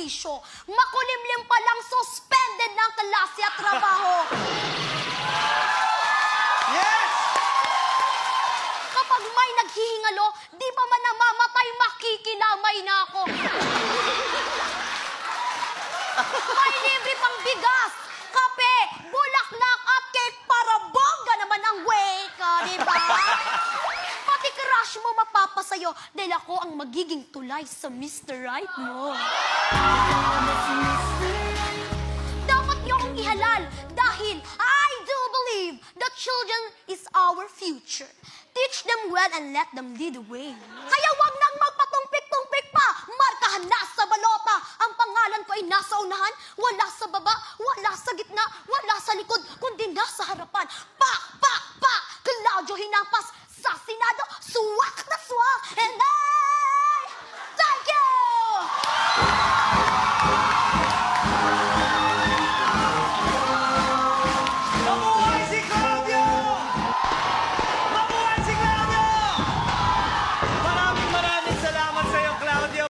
serbisyo. Makulimlim pa lang suspended ng klase at trabaho. Yes! Kapag may naghihingalo, di pa man namamatay, makikilamay na ako. may libre pang bigas, kape, bulaklak at cake para bongga naman ang wake, di ba? crush mo mapapasayo dahil ako ang magiging tulay sa Mr. Right mo. Dapat niyo akong ihalal dahil I do believe that children is our future. Teach them well and let them lead the way. Kaya wag nang magpatumpik-tumpik pa. Markahan na sa balota. Ang pangalan ko ay nasa unahan, wala sa baba, wala sa gitna, wala sa likod, kundi nasa harapan. Pa, pa, pa! Claudio Hinapas,